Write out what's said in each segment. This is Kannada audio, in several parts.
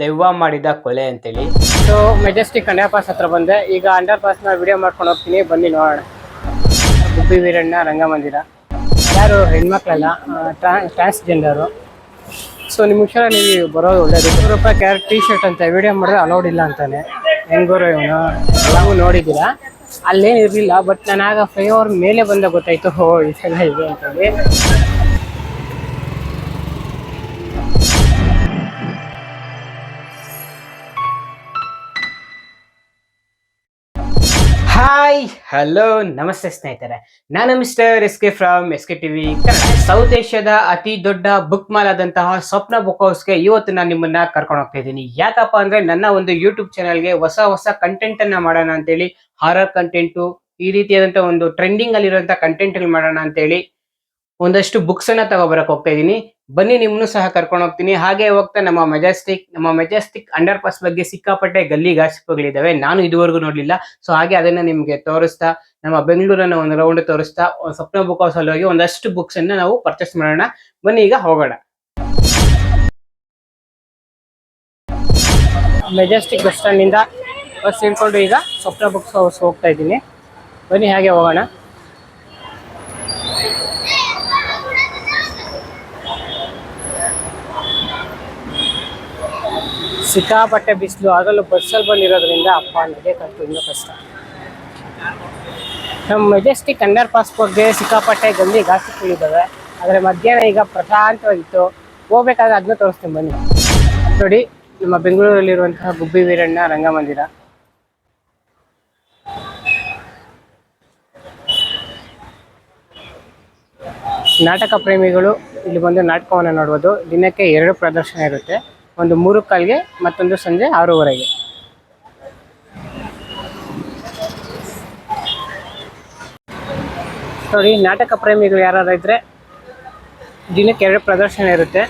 ದೆವ್ವ ಮಾಡಿದ ಕೊಲೆ ಅಂತೇಳಿ. ಸೊ ಮೆಜೆಸ್ಟಿಕ್ ಅಂಡರ್ ಪಾಸ್ ಹತ್ರ ಬಂದೆ. ಈಗ ಅಂಡರ್ ಪಾಸ್ನ ವಿಡಿಯೋ ಮಾಡ್ಕೊಂಡು ಹೋಗ್ತೀನಿ. ಬನ್ನಿ ನೋಡೋಣ. ಗುಬ್ಬಿ ವೀರಣ್ಣ, ರಂಗಮಂದಿರ. ಯಾರು ಹೆಣ್ಮಕ್ಳಲ್ಲ ಟ್ರಾನ್ಸ್ಜೆಂಡರು ಸೊ ನಿಮ್ಮ ಹುಷಾರ ನೀವು ಬರೋದು ಒಳ್ಳೇದು. ನೂರು ರೂಪಾಯಿ ಕ್ಯಾರೆಟ್ ಟೀ ಶರ್ಟ್ ಅಂತ ವಿಡಿಯೋ ಮಾಡಿದ್ರೆ ಅಲೌಡ್ ಇಲ್ಲ ಅಂತಾನೆ. ಹೆಂಗೋರು ಇವನು? ಎಲ್ಲವೂ ನೋಡಿದ್ದೀರಾ? ಅಲ್ಲೇನು ಇರಲಿಲ್ಲ ಬಟ್ ನಾನು ಆಗ ಫ್ಲೈಓವರ್ ಮೇಲೆ ಬಂದಾಗ ಗೊತ್ತಾಯ್ತು. ಹೋ ಇದೆಲ್ಲ ಇದೆ ಅಂತೇಳಿ. ಹಾಯ್ ಹಲೋ ನಮಸ್ತೆ ಸ್ನೇಹಿತರೆ. ನಾನು mister S K from S K TV south ಏಷ್ಯಾದ ಅತಿ ದೊಡ್ಡ ಬುಕ್ ಮಾಲ್ ಆದಂತಹ ಸ್ವಪ್ನ ಬುಕ್ ಹೌಸ್ಗೆ ಇವತ್ತು ನಾನು ನಿಮ್ಮನ್ನ ಕರ್ಕೊಂಡು ಹೋಗ್ತಾ ಇದ್ದೀನಿ. ಯಾಕಪ್ಪ ಅಂದ್ರೆ ನನ್ನ ಒಂದು ಯೂಟ್ಯೂಬ್ ಚಾನಲ್ಗೆ ಹೊಸ ಹೊಸ ಕಂಟೆಂಟ್ ಅನ್ನ ಮಾಡೋಣ ಅಂತೇಳಿ ಹಾರರ್ ಕಂಟೆಂಟು ಈ ರೀತಿಯಾದಂತಹ ಒಂದು ಟ್ರೆಂಡಿಂಗ್ ಅಲ್ಲಿರುವಂತಹ ಕಂಟೆಂಟ್ ಮಾಡೋಣ ಅಂತೇಳಿ ಒಂದಷ್ಟು ಬುಕ್ಸ್ ಅನ್ನ ತಗೋಬರಕ್ ಹೋಗ್ತಾ ಇದ್ದೀನಿ ಬನ್ನಿ ನಿಮ್ಮನ್ನು ಸಹ ಕರ್ಕೊಂಡು ಹೋಗ್ತೀನಿ. ಹಾಗೆ ಹೋಗ್ತಾ ನಮ್ಮ ಮೆಜೆಸ್ಟಿಕ್ ನಮ್ಮ ಮೆಜೆಸ್ಟಿಕ್ ಅಂಡರ್ ಪಾಸ್ ಬಗ್ಗೆ ಸಿಕ್ಕಾಪಟ್ಟೆ ಗಲ್ಲಿ ಗಾಸಿಪುಗಳಿದಾವೆ ನಾನು ಇದುವರೆಗೂ ನೋಡ್ಲಿಲ್ಲ. ಸೊ ಹಾಗೆ ಅದನ್ನ ನಿಮ್ಗೆ ತೋರಿಸ್ತಾ, ನಮ್ಮ ಬೆಂಗಳೂರನ್ನ ಒಂದು ರೌಂಡ್ ತೋರಿಸ್ತಾ ಸ್ವಪ್ನ ಬುಕ್ ಹೌಸ್ ಅಲ್ಲಿ ಹೋಗಿ ಒಂದಷ್ಟು ಬುಕ್ಸ್ ಅನ್ನ ನಾವು ಪರ್ಚೇಸ್ ಮಾಡೋಣ. ಬನ್ನಿ, ಈಗ ಹೋಗೋಣ. ಮೆಜೆಸ್ಟಿಕ್ ಬಸ್ ಸ್ಟ್ಯಾಂಡ್ ಇಂದ ಬಸ್ ಹಿಡ್ಕೊಂಡು ಈಗ ಸ್ವಪ್ನ ಬುಕ್ಸ್ ಹೌಸ್ ಹೋಗ್ತಾ ಇದ್ದೀನಿ ಬನ್ನಿ, ಹಾಗೆ ಹೋಗೋಣ. ಸಿಕ್ಕಾಪಟ್ಟೆ ಬಿಸಿಲು ಅದರಲ್ಲೂ ಬಸ್ಸಲ್ಲಿ ಬಂದಿರೋದ್ರಿಂದ ಅಪ್ಪ ನಡೆಯಕ್ಕಂತೂ ಇನ್ನೂ ಕಷ್ಟ. ನಮ್ಮ ಮೆಜೆಸ್ಟಿಕ್ ಅಂಡರ್ ಪಾಸ್ ಸಿಕ್ಕಾಪಟ್ಟೆ ಗಲ್ಲಿ ಗಾಸಿಗಳಿದ್ದಾವೆ ಆದರೆ ಮಧ್ಯಾಹ್ನ ಈಗ ಪ್ರಶಾಂತವಾಗಿತ್ತು. ಹೋಗ್ಬೇಕಾದ್ರೆ ಅದನ್ನ ತೋರಿಸ್ತೀನಿ ಬನ್ನಿ. ನೋಡಿ, ನಮ್ಮ ಬೆಂಗಳೂರಲ್ಲಿರುವಂತಹ ಗುಬ್ಬಿ ವೀರಣ್ಣ ರಂಗಮಂದಿರ. ನಾಟಕ ಪ್ರೇಮಿಗಳು ಇಲ್ಲಿ ಬಂದು ನಾಟಕವನ್ನು ನೋಡ್ಬೋದು. ದಿನಕ್ಕೆ ಎರಡು ಪ್ರದರ್ಶನ ಇರುತ್ತೆ. ಒಂದು ಮೂರು ಕಾಲ್ಗೆ ಮತ್ತೊಂದು ಸಂಜೆ ಆರೂವರೆಗೆ. ನೋಡಿ, ನಾಟಕ ಪ್ರೇಮಿಗಳು ಯಾರು ಇದ್ರೆ ದಿನಕ್ಕೆ ಎರಡು ಪ್ರದರ್ಶನ ಇರುತ್ತೆ.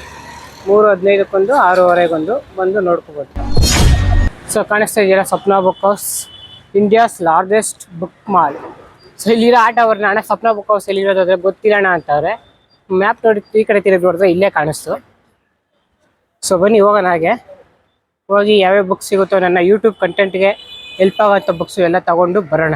ಮೂರು, ಹದಿನೈದಕ್ಕೊಂದು, ಆರೂವರೆಗೊಂದು ಬಂದು ನೋಡ್ಕೋಬೋದು. ಸೊ ಕಾಣಿಸ್ತಾ ಇದೆಯಲ್ಲ, Swapna book house, India's largest book mall. So ಇಲ್ಲಿರೋ ಆಟ ಅವ್ರನ್ನ, ಅಣ್ಣ, ಸ್ವಪ್ನ ಬುಕ್ ಹೌಸ್ ಎಲ್ಲಿರೋದಾದ್ರೆ ಗೊತ್ತಿರೋಣ ಅಂತಾರೆ. ಮ್ಯಾಪ್ ನೋಡಿ, ಈ ಕಡೆ ತಿರುಗಿ ನೋಡಿದ್ರೆ ಇಲ್ಲೇ ಕಾಣಿಸ್ತು. ಸೊ ಬನ್ನಿ, ಹೋಗೋಣ ಹಾಗೆ. ಹೋಗಿ ಯಾವ್ಯಾವ ಬುಕ್ಸ್ ಸಿಗುತ್ತೋ ನನ್ನ ಯೂಟ್ಯೂಬ್ ಕಂಟೆಂಟ್ಗೆ ಹೆಲ್ಪ್ ಆಗೋಂಥ ಬುಕ್ಸು ಎಲ್ಲ ತಗೊಂಡು ಬರೋಣ.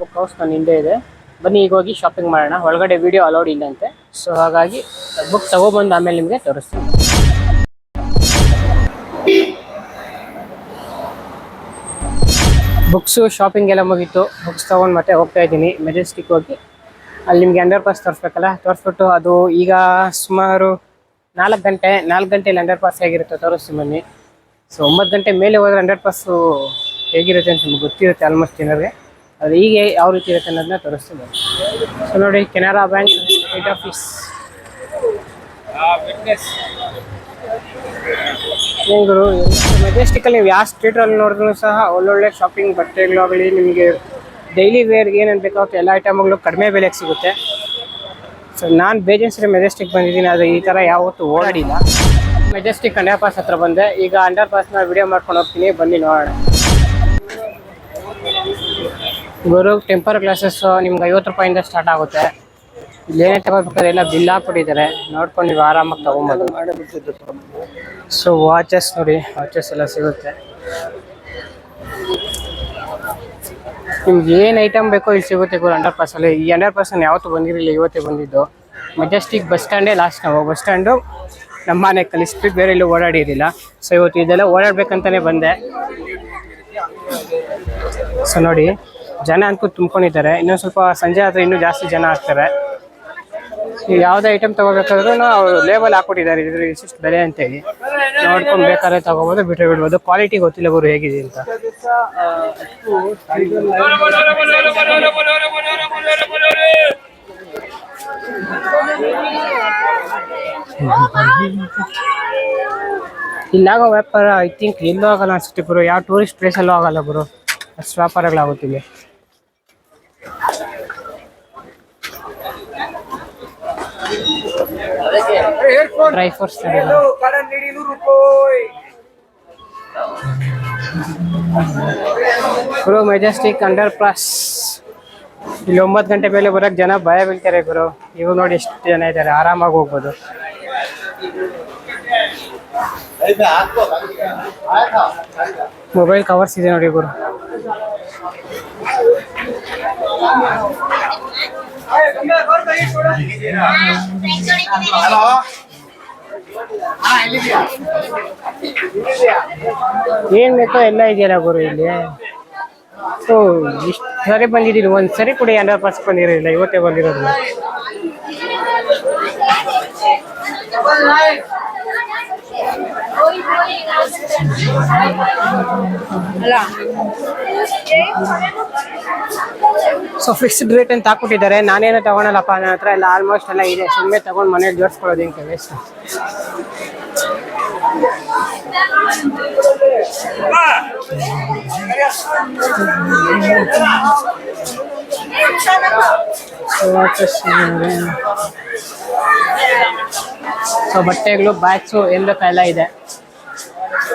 ಬುಕ್ ಹೌಸ್ ನನ್ನ ಹಿಂದೆ ಇದೆ. ಬನ್ನಿ, ಈಗ ಹೋಗಿ ಶಾಪಿಂಗ್ ಮಾಡೋಣ. ಒಳಗಡೆ ವಿಡಿಯೋ ಅಲೌಡ್ ಇಲ್ಲಂತೆ ಸೊ ಹಾಗಾಗಿ ಬುಕ್ ತಗೊಬಂದು ಆಮೇಲೆ ನಿಮಗೆ ತೋರಿಸ್ತೀನಿ. ಬುಕ್ಸು ಶಾಪಿಂಗ್ ಎಲ್ಲ ಮುಗೀತು. ಬುಕ್ಸ್ ತೊಗೊಂಡು ಮತ್ತೆ ಹೋಗ್ತಾ ಇದ್ದೀನಿ. ಮೆಜೆಸ್ಟಿಕ್ ಹೋಗಿ. ಅಲ್ಲಿ ನಿಮಗೆ ಅಂಡರ್ ಪಾಸ್ ತೋರಿಸ್ಬೇಕಲ್ಲ? ತೋರಿಸ್ಬಿಟ್ಟು ಅದು ಈಗ ಸುಮಾರು ನಾಲ್ಕು ಗಂಟೆ, ನಾಲ್ಕು ಗಂಟೆಯಲ್ಲಿ ಅಂಡರ್ ಪಾಸ್ ಹೇಗಿರುತ್ತೆ ತೋರಿಸ್ತೀನಿ ಬನ್ನಿ. ಸೊ ಒಂಬತ್ತು ಗಂಟೆ ಮೇಲೆ ಹೋದರೆ ಅಂಡರ್ ಪಾಸು ಹೇಗಿರುತ್ತೆ ಅಂತ ನಿಮ್ಗೆ ಗೊತ್ತಿರುತ್ತೆ ಆಲ್ಮೋಸ್ಟ್ ಜನರಿಗೆ ಅದು ಈಗ ಯಾವ ರೀತಿ ಇರುತ್ತೆ ಅನ್ನೋದನ್ನ ತೋರಿಸ್ತೀನಿ ಸೊ ನೋಡಿ, ಕೆನರಾ ಬ್ಯಾಂಕ್ ಹೆಡ್ ಆಫೀಸ್ ಗುರು ಮೆಜೆಸ್ಟಿಕಲ್ಲಿ ನೀವು ಯಾವ ಸ್ಟ್ರೀಟಲ್ಲಿ ನೋಡಿದ್ರು ಸಹ ಒಳ್ಳೊಳ್ಳೆ ಶಾಪಿಂಗ್ ಬಟ್ಟೆಗಳಾಗಲಿ ನಿಮಗೆ ಡೈಲಿ ವೇರ್ಗೆ ಏನೇನು ಬೇಕೋ ಎಲ್ಲ ಐಟಮ್ಗಳು ಕಡಿಮೆ ಬೆಲೆಗೆ ಸಿಗುತ್ತೆ. ಸೊ ನಾನು ಬೇಜನ್ಸರಿ ಮೆಜೆಸ್ಟಿಕ್ ಬಂದಿದ್ದೀನಿ ಅದು ಈ ಥರ ಯಾವತ್ತೂ ಓಡಾಡಿಲ್ಲ. ಮೆಜೆಸ್ಟಿಕ್ ಅಂಡರ್ ಪಾಸ್ ಹತ್ರ ಬಂದೆ. ಈಗ ಅಂಡರ್ ಪಾಸ್ನ ವಿಡಿಯೋ ಮಾಡ್ಕೊಂಡು ಹೋಗ್ತೀನಿ, ಬನ್ನಿ ನೋಡೋಣ. ಗುರು ಟೆಂಪರ್ ಗ್ಲಾಸಸ್ಸು ನಿಮ್ಗೆ ಐವತ್ತು ರೂಪಾಯಿಂದ ಸ್ಟಾರ್ಟ್ ಆಗುತ್ತೆ. ಇಲ್ಲಿ ಏನೇ ತಗೋಬೇಕಾದ್ರೆ ಎಲ್ಲ ಬಿಲ್ ಹಾಕ್ಬಿಟ್ಟಿದ್ದಾರೆ. ನೋಡ್ಕೊಂಡು ನೀವು ಆರಾಮಾಗಿ ತಗೊಂಬೋದು. ಸೊ ವಾಚಸ್ ನೋಡಿ ವಾಚಸ್ ಎಲ್ಲ ಸಿಗುತ್ತೆ. ನಿಮ್ಗೆ ಏನು ಐಟಮ್ ಬೇಕೋ ಇಲ್ಲಿ ಸಿಗುತ್ತೆ ಗುರು ಅಂಡರ್ ಪಾಸಲ್ಲಿ ಈ ಅಂಡರ್ ಪರ್ಸೆಂಟ್ ಯಾವತ್ತೂ ಬಂದಿರಲಿಲ್ಲ, ಇವತ್ತೇ ಬಂದಿದ್ದು. ಮೆಜೆಸ್ಟಿಕ್ ಬಸ್ ಸ್ಟ್ಯಾಂಡೇ ಲಾಸ್ಟ್ ನಾವು. ಬಸ್ ಸ್ಟ್ಯಾಂಡು ನಮ್ಮ ಮನೆ ಕಲಿಸ್ಬಿಟ್ಟು ಬೇರೆ ಎಲ್ಲೂ ಓಡಾಡಿರಲಿಲ್ಲ. ಸೊ ಇವತ್ತು ಇದೆಲ್ಲ ಓಡಾಡ್ಬೇಕಂತಾನೆ ಬಂದೆ. ಸೊ ನೋಡಿ, ಜನ ಅಂತೂ ತುಂಬ್ಕೊಂಡಿದ್ದಾರೆ. ಇನ್ನೊಂದು ಸ್ವಲ್ಪ ಸಂಜೆ ಆದರೆ ಇನ್ನೂ ಜಾಸ್ತಿ ಜನ ಆಗ್ತಾರೆ. ಯಾವುದೇ ಐಟಮ್ ತಗೋಬೇಕಾದ್ರೂ ಅವರು ಲೇಬಲ್ ಹಾಕ್ಬಿಟ್ಟಿದ್ದಾರೆ ಇದ್ರ ಇಷ್ಟಿಷ್ಟು ಬೆಲೆ ಅಂತೇಳಿ. ನೋಡ್ಕೊಂಡು ಬೇಕಾದ್ರೆ ತಗೋಬೋದು ಬಿಟ್ಟರೆ ಬಿಡ್ಬೋದು. ಕ್ವಾಲಿಟಿ ಗೊತ್ತಿಲ್ಲ ಗುರು ಹೇಗಿದೆ ಅಂತ. ಇಲ್ಲಾಗೋ ವ್ಯಾಪಾರ ಐ ಥಿಂಕ್ ಎಲ್ಲೂ ಆಗಲ್ಲ ಅನ್ಸುತ್ತೆ ಗುರು. ಯಾವ ಟೂರಿಸ್ಟ್ ಪ್ಲೇಸಲ್ಲೂ ಆಗಲ್ಲ ಗುರು. ಅಷ್ಟು ವ್ಯಾಪಾರಗಳಾಗುತ್ತಿವೆ ಡ್ರೈ ಫ್ರೂಟ್ಸ್ ಗುರು ಮೆಜೆಸ್ಟಿಕ್ ಅಂಡರ್ ಪ್ಲಸ್ ಇಲ್ಲಿ ಒಂಬತ್ತು ಗಂಟೆ ಮೇಲೆ ಬರೋಕ್ಕೆ ಜನ ಭಯ ಬೀಳ್ತಾರೆ ಗುರು ಇವಾಗ ನೋಡಿ ಎಷ್ಟು ಜನ ಇದ್ದಾರೆ. ಆರಾಮಾಗಿ ಹೋಗ್ಬೋದು. ಮೊಬೈಲ್ ಕವರ್ಸ್ ಇದೆ ನೋಡಿ ಗುರು ಏನ್ ಬೇಕೋ ಎಲ್ಲ ಇದೆಯಲ್ಲ ಗುರು ಇಲ್ಲಿ? ಸೊ ಇಷ್ಟು ಸರಿ ಬಂದಿದ್ದೀನಿ ಒಂದ್ ಸರಿ ಕೂಡ, ಹಂಡ್ರೆಡ್ ಪರ್ಸೆಂಟ್ ಬಂದಿರಲಿಲ್ಲ. ಇವತ್ತೇ ಬಂದಿರೋದು. ಸೊ ಫಿಕ್ಸ್ಡ್ ರೇಟ್ ಅಂತ ಹಾಕ್ಬಿಟ್ಟಿದ್ದಾರೆ. ನಾನೇನು ತಗೊಳಲ್ಲಪ್ಪ, ನನ್ನ ಹತ್ರ ಎಲ್ಲ ಆಲ್ಮೋಸ್ಟ್ ಎಲ್ಲ ಇದೆ. ಸುಮ್ಮನೆ ತಗೊಂಡು ಮನೇಲಿ ಜೋಡಿಸ್ಕೊಳ್ಳೋದು ಹಿಂಗೆ ವೇಸ್ಟ್ ಸೊ ಬಟ್ಟೆಗಳು ಬ್ಯಾಗ್ಸು ಎಲ್ಲ ಕೈಲ ಇದೆ.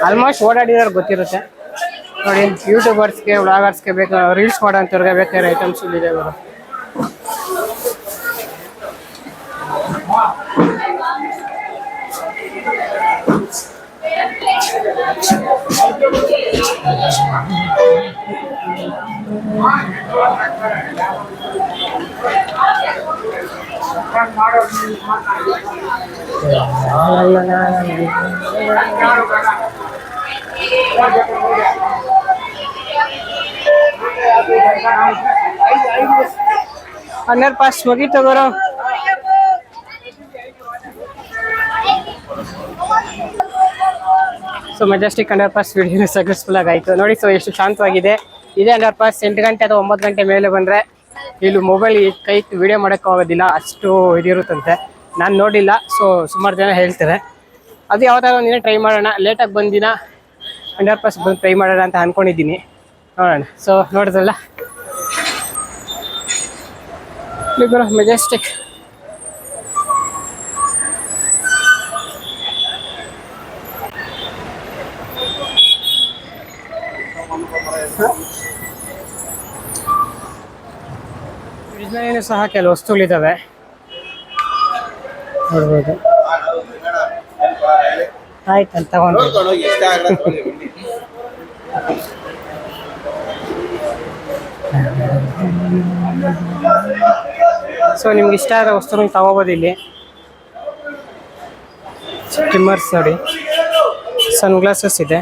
ಆಲ್ಮೋಸ್ಟ್ ಓಡಾಡಿರೋರು ಗೊತ್ತಿರುತ್ತೆ. ನೋಡಿ ಯೂಟ್ಯೂಬರ್ಸ್ಗೆ ವ್ಲಾಗರ್ಸ್ಗೆ ಬೇಕು ರೀಲ್ಸ್ ಮಾಡೋಂಥವ್ರಿಗೆ ಬೇಕಾದ್ರೆ ಐಟಮ್ಸ್ ಇದೆ ಇವರು ಹನ್ನೆರಡು ಪಾಸ್ ಮುಗೀತು ಗುರು so Majestic under pass video successful ಆಗಾಯಿತು. ನೋಡಿ ಸೊ ಎಷ್ಟು ಶಾಂತವಾಗಿದೆ. ಇದೇ ಅಂಡರ್ ಪಾಸ್ ಎಂಟು ಗಂಟೆ ಅಥವಾ ಒಂಬತ್ತು ಗಂಟೆ ಮೇಲೆ ಬಂದರೆ ಇಲ್ಲಿ ಮೊಬೈಲ್ ಕೈ ವಿಡಿಯೋ ಮಾಡೋಕ್ಕಾಗೋದಿಲ್ಲ ಅಷ್ಟು ಇದಿರುತ್ತಂತೆ. ನಾನು ನೋಡಿಲ್ಲ ಸೊ ಸುಮಾರು ಜನ ಹೇಳ್ತಾರೆ. ಅದು ಯಾವ್ದಾರ ಒಂದಿನ ಟ್ರೈ ಮಾಡೋಣ. ಲೇಟಾಗಿ ಬಂದಿನ ಅಂಡರ್ ಪಾಸ್ ಬಂದು ಟ್ರೈ ಮಾಡೋಣ ಅಂತ ಅನ್ಕೊಂಡಿದ್ದೀನಿ. ನೋಡೋಣ. ಸೊ ನೋಡಿದ್ರಲ್ಲ? ಮೆಜೆಸ್ಟಿಕ್ ಫ್ರಿಜ್ನಲ್ಲಿನೂ ಸಹ ಕೆಲವು ವಸ್ತುಗಳಿದ್ದಾವೆ ನೋಡ್ಬೋದು. ಆಯ್ತು ಅಂತ ತಗೊಂಡು ಸೊ, ನಿಮ್ಗೆ ಇಷ್ಟ ಆದ ವಸ್ತುಗಳನ್ನ ತಗೋಬೋದು ಇಲ್ಲಿ. ಟ್ರಿಮ್ಮರ್ಸ್ ನೋಡಿ. ಸನ್ಗ್ಲಾಸಸ್ ಇದೆ.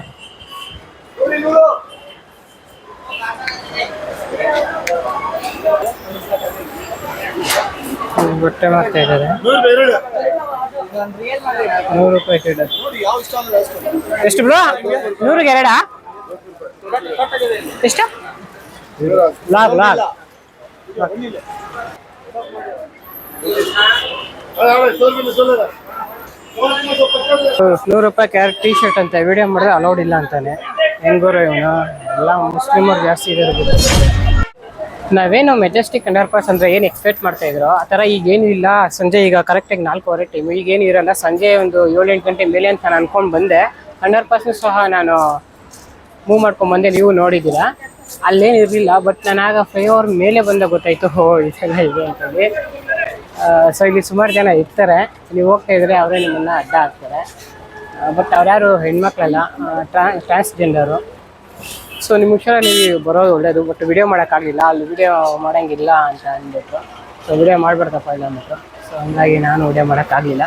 ಬಟ್ಟೆ ಮಾಡ್ತಾ ಇದ್ದಾರೆ. ನೂರು ರೂಪಾಯಿ ಕೇಳಿದ್ರು ಎಷ್ಟು ಬ್ರೋ? ನೂರಿಗೆ ಎರಡಾ? ಎಷ್ಟು? ಲಾಗ್ ಲಾಗ್. ನೂರು ರೂಪಾಯಿ ಕ್ಯಾರೆಟ್ ಟಿ ಶರ್ಟ್ ಅಂತ. ವಿಡಿಯೋ ಮಾಡಿದ್ರೆ ಅಲೌಡ್ ಇಲ್ಲ ಅಂತಾನೆ. ಹೆಂಗೋರು ಇವನು? ಎಲ್ಲ ಮುಸ್ಲಿಮರು ಜಾಸ್ತಿ ಇದ್ದಾರೆ ನಾವೇನು ಮೆಜೆಸ್ಟಿಕ್ ಅಂಡರ್ ಪಾಸ್ ಅಂದ್ರೆ ಏನು ಎಕ್ಸ್ಪೆಕ್ಟ್ ಮಾಡ್ತಾ ಇದ್ರು, ಆ ಥರ ಈಗ ಏನು ಇಲ್ಲ. ಸಂಜೆ ಈಗ ಕರೆಕ್ಟಾಗಿ ನಾಲ್ಕೂವರೆ ಟೈಮ್ ಈಗೇನು ಇರಲ್ಲ. ಸಂಜೆ ಒಂದು ಏಳು ಎಂಟು ಗಂಟೆ ಮೇಲೆ ಅಂತ ನಾನು ಅಂದ್ಕೊಂಡು ಬಂದೆ. ಅಂಡರ್ ಪಾಸ್ನು ಸಹ ನಾನು ಮೂವ್ ಮಾಡ್ಕೊಂಡು ಬಂದೆ. ನೀವು ನೋಡಿದ್ದೀರಾ? ಅಲ್ಲೇನು ಇರಲಿಲ್ಲ ಬಟ್ ನಾನು ಆಗ ಅವರ್ ಮೇಲೆ ಬಂದ ಗೊತ್ತಾಯ್ತು. ಹೋ ಇದೆಲ್ಲ ಇದೆ ಅಂತೇಳಿ ಸೊ ಇಲ್ಲಿ ಸುಮಾರು ಜನ ಇರ್ತಾರೆ. ನೀವು ಹೋಗ್ತಾ ಇದ್ರೆ ಅವರೇ ನಿಮ್ಮನ್ನು ಅಡ್ಡ ಹಾಕ್ತಾರೆ. ಬಟ್ ಅವ್ರ್ಯಾರು ಹೆಣ್ಮಕ್ಳಲ್ಲ ಟ್ರಾನ್ಸ್ಜೆಂಡರು ಸೊ ನಿಮ್ಮ ಹುಷಾರ ನೀವು ಬರೋದು ಒಳ್ಳೆಯದು ಬಟ್ ವಿಡಿಯೋ ಮಾಡೋಕ್ಕಾಗಲಿಲ್ಲ. ಅಲ್ಲಿ ವಿಡಿಯೋ ಮಾಡೋಂಗಿಲ್ಲ ಅಂತ ಅಂದ್ಬಿಟ್ಟು ಸೊ ವಿಡಿಯೋ ಮಾಡಬಾರ್ದಪ್ಪ ಇಲ್ಲ ಅಂದ್ಬಿಟ್ಟು ಸೊ ಹಂಗಾಗಿ ನಾನು ವಿಡಿಯೋ ಮಾಡೋಕ್ಕಾಗಲಿಲ್ಲ.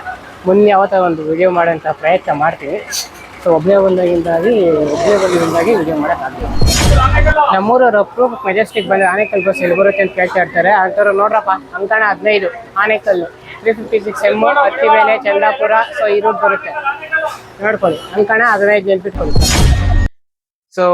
ಮುಂದೆ ಯಾವತ್ತ ಒಂದು ವಿಡಿಯೋ ಮಾಡೋಂಥ ಪ್ರಯತ್ನ ಮಾಡ್ತೀವಿ. ಸೊ ಒಬ್ಬನೇ ಬಂದಾಗಿಂದಾಗಿ ಒಬ್ಬನೇ ಬಂದಾಗಿ ವಿಡಿಯೋ ಮಾಡೋಕ್ಕಾಗಲ್ಲ. ನಮ್ಮೂರವ್ರು ಅಪ್ರೂಪ್ ಮೆಜೆಸ್ಟಿಕ್ ಬಂದರೆ ಆನೆಕಲ್ ಬಸ್ ಎಲ್ಲಿ ಬರುತ್ತೆ ಅಂತ ಕೇಳ್ತಾ ಇರ್ತಾರೆ. ಅಂಥವ್ರು ನೋಡ್ರಪ್ಪ ಅಂಕಣ ಹದಿನೈದು, Anekal. Three fifty six M ಮೇಲೆ ಚಂದಾಪುರ ಸೊ ಈ ರೂಟ್ ಬರುತ್ತೆ. ನೋಡ್ಕೊಳ್ಳಿ ಅಂಕಣ ಹದಿನೈದು ನೆನ್ಪಿಟ್ಕೊಳ್ಳಿ ಸೊ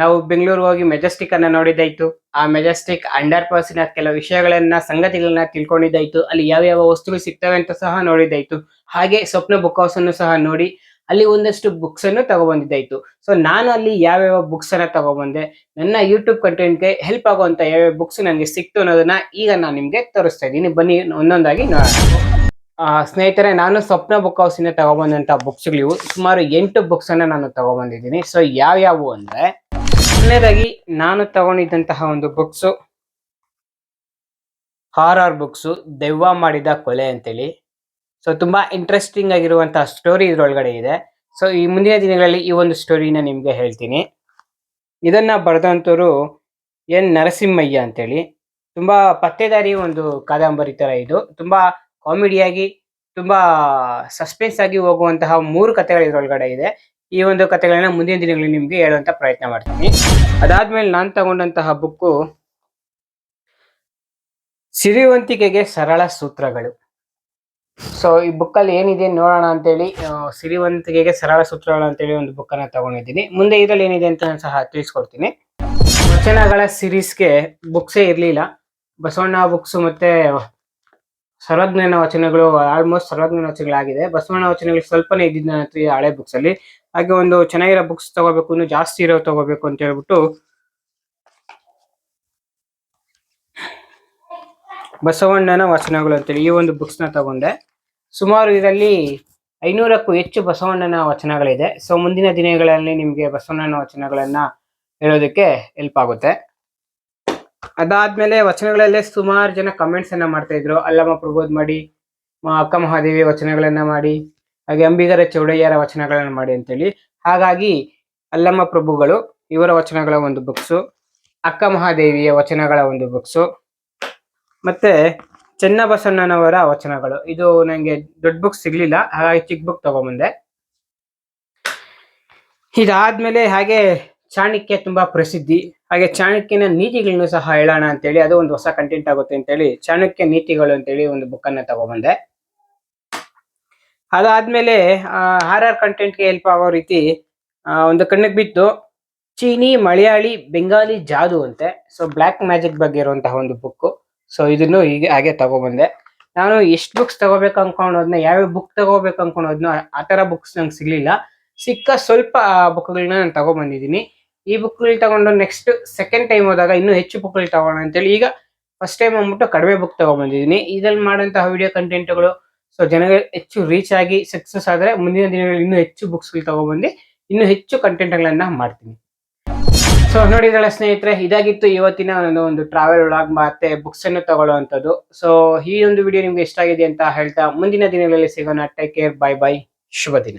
ನಾವು ಬೆಂಗಳೂರಿಗೆ ಹೋಗಿ ಮೆಜೆಸ್ಟಿಕ್ ಅನ್ನ ನೋಡಿದ್ದಾಯ್ತು. ಆ ಮೆಜೆಸ್ಟಿಕ್ ಅಂಡರ್ ಪಾಸಿನ ಕೆಲವು ವಿಷಯಗಳನ್ನ, ಸಂಗತಿಗಳನ್ನ ತಿಳ್ಕೊಂಡಿದ್ದಾಯ್ತು. ಅಲ್ಲಿ ಯಾವ ಯಾವ ವಸ್ತುಗಳು ಸಿಗ್ತವೆ ಅಂತ ಸಹ ನೋಡಿದ್ದಾಯ್ತು. ಹಾಗೆ ಸ್ವಪ್ನ ಬುಕ್ ಹೌಸ್ ಅನ್ನು ಸಹ ನೋಡಿ ಅಲ್ಲಿ ಒಂದಷ್ಟು ಬುಕ್ಸ್ ಅನ್ನು ತಗೊಬಂದಿದ್ದಾಯ್ತು. ಸೊ ನಾನು ಅಲ್ಲಿ ಯಾವ್ಯಾವ ಬುಕ್ಸ್ ಅನ್ನ ತಗೊಬಂದೆ ನನ್ನ ಯೂಟ್ಯೂಬ್ ಕಂಟೆಂಟ್ಗೆ ಹೆಲ್ಪ್ ಆಗುವಂತ ಯಾವ್ಯಾವ ಬುಕ್ಸ್ ನನಗೆ ಸಿಕ್ತು ಅನ್ನೋದನ್ನ ಈಗ ನಾನು ನಿಮ್ಗೆ ತೋರಿಸ್ತಾ ಇದ್ದೀನಿ. ಬನ್ನಿ ಒಂದೊಂದಾಗಿ ಆ, ಸ್ನೇಹಿತರೆ ನಾನು ಸ್ವಪ್ನ ಬುಕ್ ಹೌಸಿಂದ ತಗೊಬಂದಂತ ಬುಕ್ಸ್ಗಳು ಇವು. ಸುಮಾರು ಎಂಟು ಬುಕ್ಸ್ ಅನ್ನ ನಾನು ತಗೊಬಂದಿದ್ದೀನಿ. ಸೊ ಯಾವ್ಯಾವು ಅಂದ್ರೆ ಮೊದಲನೇದಾಗಿ ನಾನು ತಗೊಂಡಿದ್ದಂತಹ ಒಂದು ಬುಕ್ಸ್ ಹಾರರ್ ಬುಕ್ಸು ದೆವ್ವ ಮಾಡಿದ ಕೊಲೆ ಅಂತೇಳಿ. ಸೊ ತುಂಬಾ ಇಂಟ್ರೆಸ್ಟಿಂಗ್ ಆಗಿರುವಂತಹ ಸ್ಟೋರಿ ಇದ್ರೊಳಗಡೆ ಇದೆ. ಸೊ ಈ ಮುಂದಿನ ದಿನಗಳಲ್ಲಿ ಈ ಒಂದು ಸ್ಟೋರಿನ ನಿಮ್ಗೆ ಹೇಳ್ತೀನಿ. ಇದನ್ನ ಬರೆದಂತವರು ಎನ್ ನರಸಿಂಹಯ್ಯ ಅಂತೇಳಿ. ತುಂಬಾ ಪತ್ತೇದಾರಿ ಒಂದು ಕಾದಂಬರಿ ತರ ಇದು. ತುಂಬಾ ಕಾಮಿಡಿಯಾಗಿ ತುಂಬಾ ಸಸ್ಪೆನ್ಸ್ ಆಗಿ ಹೋಗುವಂತಹ ಮೂರು ಕಥೆಗಳು ಇದರೊಳಗಡೆ ಇದೆ. ಈ ಒಂದು ಕಥೆಗಳನ್ನ ಮುಂದಿನ ದಿನಗಳಲ್ಲಿ ನಿಮ್ಗೆ ಹೇಳುವಂತ ಪ್ರಯತ್ನ ಮಾಡ್ತೀನಿ. ಅದಾದ್ಮೇಲೆ ನಾನು ತಗೊಂಡಂತಹ ಬುಕ್ಕು ಸಿರಿವಂತಿಕೆಗೆ ಸರಳ ಸೂತ್ರಗಳು. ಸೊ ಈ ಬುಕ್ಕಲ್ಲಿ ಏನಿದೆ ನೋಡೋಣ ಅಂತೇಳಿ ಹೇಳಿ ಸಿರಿವಂತಿಕೆಗೆ ಸರಳ ಸೂತ್ರಗಳು ಅಂತೇಳಿ ಒಂದು ಬುಕ್ಕನ್ನ ತಗೊಂಡಿದ್ದೀನಿ. ಮುಂದೆ ಇದ್ರಲ್ಲಿ ಏನಿದೆ ಅಂತ ನಾನು ಸಹ ತಿಳಿಸ್ಕೊಡ್ತೀನಿ. ವಚನಗಳ ಸಿರೀಸ್ಗೆ ಬುಕ್ಸೇ ಇರಲಿಲ್ಲ. ಬಸವಣ್ಣ ಬುಕ್ಸ್ ಮತ್ತೆ ಸರ್ವಜ್ಞಾನ ವಚನಗಳು ಆಲ್ಮೋಸ್ಟ್ ಸರ್ವಜ್ಞಾನ ವಚನಗಳಾಗಿದೆ ಬಸವಣ್ಣ ವಚನಗಳು ಸ್ವಲ್ಪನೇ ಇದ್ದಿದ್ದು ನನ್ನ ಹತ್ರ ಹಳೆ ಬುಕ್ಸ್ ಅಲ್ಲಿ. ಹಾಗೆ ಒಂದು ಚೆನ್ನಾಗಿರೋ ಬುಕ್ಸ್ ತಗೋಬೇಕು, ಇನ್ನು ಜಾಸ್ತಿ ಇರೋ ತಗೋಬೇಕು ಅಂತ ಹೇಳ್ಬಿಟ್ಟು ಬಸವಣ್ಣನ ವಚನಗಳು ಅಂತೇಳಿ ಈ ಒಂದು ಬುಕ್ಸ್ನ ತಗೊಂಡೆ. ಸುಮಾರು ಇದರಲ್ಲಿ ಐನೂರಕ್ಕೂ ಹೆಚ್ಚು ಬಸವಣ್ಣನ ವಚನಗಳಿದೆ. ಸೊ ಮುಂದಿನ ದಿನಗಳಲ್ಲಿ ನಿಮಗೆ ಬಸವಣ್ಣನ ವಚನಗಳನ್ನ ಹೇಳೋದಕ್ಕೆ ಹೆಲ್ಪ್ ಆಗುತ್ತೆ. ಅದಾದ್ಮೇಲೆ ವಚನಗಳಲ್ಲೇ ಸುಮಾರು ಜನ ಕಮೆಂಟ್ಸನ್ನು ಅನ್ನ ಮಾಡ್ತಾ ಇದ್ರು. ಅಲ್ಲಮ್ಮ ಪ್ರಬೋಧ್ ಮಾಡಿ ಅಕ್ಕ ಮಹಾದೇವಿ ವಚನಗಳನ್ನ ಮಾಡಿ, ಹಾಗೆ ಅಂಬಿಗರ ಚೌಡಯ್ಯರ ವಚನಗಳನ್ನು ಮಾಡಿ ಅಂತೇಳಿ. ಹಾಗಾಗಿ ಅಲ್ಲಮ್ಮ ಪ್ರಭುಗಳು ಇವರ ವಚನಗಳ ಒಂದು ಬುಕ್ಸು ಅಕ್ಕ ಮಹಾದೇವಿಯ ವಚನಗಳ ಒಂದು ಬುಕ್ಸು ಮತ್ತೆ ಚೆನ್ನಬಸವಣ್ಣನವರ ವಚನಗಳು. ಇದು ನಂಗೆ ದೊಡ್ಡ ಬುಕ್ ಸಿಗ್ಲಿಲ್ಲ, ಹಾಗಾಗಿ ಚಿಕ್ಕ ಬುಕ್ ತಗೊಂಬಂದೆ ಇದಾದ್ಮೇಲೆ ಹಾಗೆ ಚಾಣಕ್ಯ ತುಂಬಾ ಪ್ರಸಿದ್ಧಿ. ಹಾಗೆ ಚಾಣಕ್ಯನ ನೀತಿಗಳನ್ನು ಸಹ ಹೇಳೋಣ ಅಂತೇಳಿ, ಅದು ಒಂದು ಹೊಸ ಕಂಟೆಂಟ್ ಆಗುತ್ತೆ ಅಂತೇಳಿ ಚಾಣಕ್ಯ ನೀತಿಗಳು ಅಂತೇಳಿ ಒಂದು ಬುಕ್ ಅನ್ನ ತಗೊಂಬಂದೆ ಅದಾದ್ಮೇಲೆ ಆರ್ ಆರ್ ಕಂಟೆಂಟ್ಗೆ ಹೆಲ್ಪ್ ಆಗೋ ರೀತಿ ಒಂದು ಕಣ್ಣಿಗೆ ಬಿತ್ತು. ಚೀನಿ ಮಲಯಾಳಿ ಬೆಂಗಾಲಿ ಜಾದು ಅಂತೆ. ಸೊ ಬ್ಲ್ಯಾಕ್ ಮ್ಯಾಜಿಕ್ ಬಗ್ಗೆ ಇರುವಂತಹ ಒಂದು ಬುಕ್ ಸೊ ಇದನ್ನು ಈಗ ಹಾಗೆ ತಗೊಬಂದೆ ನಾನು ಎಷ್ಟು ಬುಕ್ಸ್ ತಗೋಬೇಕು ಅನ್ಕೊಂಡೋದ್ನ, ಯಾವ್ಯಾವ ಬುಕ್ ತಗೋಬೇಕು ಅನ್ಕೊಂಡೋದ್ನ ಆ ತರ ಬುಕ್ಸ್ ನಂಗೆ ಸಿಗ್ಲಿಲ್ಲ. ಸಿಕ್ಕ ಸ್ವಲ್ಪ ಬುಕ್ಗಳನ್ನ ನಾನು ತಗೊಬಂದಿದ್ದೀನಿ ಈ ಬುಕ್ಗಳು ತಗೊಂಡು ನೆಕ್ಸ್ಟ್ ಸೆಕೆಂಡ್ ಟೈಮ್ ಹೋದಾಗ ಇನ್ನೂ ಹೆಚ್ಚು ಬುಕ್ಗಳು ತಗೋಣ ಅಂತೇಳಿ ಈಗ ಫಸ್ಟ್ ಟೈಮ್ ಅಂದ್ಬಿಟ್ಟು ಕಡಿಮೆ ಬುಕ್ ತಗೊಂಡ್ಬಂದಿದ್ದೀನಿ. ಇದ್ರಲ್ಲಿ ಮಾಡುವಂತಹ ವಿಡಿಯೋ ಕಂಟೆಂಟ್ಗಳು ಸೊ ಜನಗಳು ಹೆಚ್ಚು ರೀಚ್ ಆಗಿ ಸಕ್ಸಸ್ ಆದ್ರೆ ಮುಂದಿನ ದಿನಗಳಲ್ಲಿ ಇನ್ನೂ ಹೆಚ್ಚು ಬುಕ್ಸ್ಗಳು ತಗೊಬಂದು ಇನ್ನೂ ಹೆಚ್ಚು ಕಂಟೆಂಟ್ಗಳನ್ನ ಮಾಡ್ತೀನಿ. ಸೊ ನೋಡಿದ್ರಲ್ಲ ಸ್ನೇಹಿತರೆ, ಇದಾಗಿತ್ತು ಇವತ್ತಿನ ಒಂದು ಒಂದು ಟ್ರಾವೆಲ್ ಒಳಗ್ ಮತ್ತೆ ಬುಕ್ಸ್ ಅನ್ನು ತಗೊಳ್ಳುವಂಥದ್ದು. ಸೊ ಈ ಒಂದು ವಿಡಿಯೋ ನಿಮ್ಗೆ ಇಷ್ಟ ಆಗಿದೆ ಅಂತ ಹೇಳ್ತಾ ಮುಂದಿನ ದಿನಗಳಲ್ಲಿ ಸಿಗೋಣ. ಟೇಕ್ ಕೇರ್ ಬೈ ಬೈ ಶುಭ ದಿನ.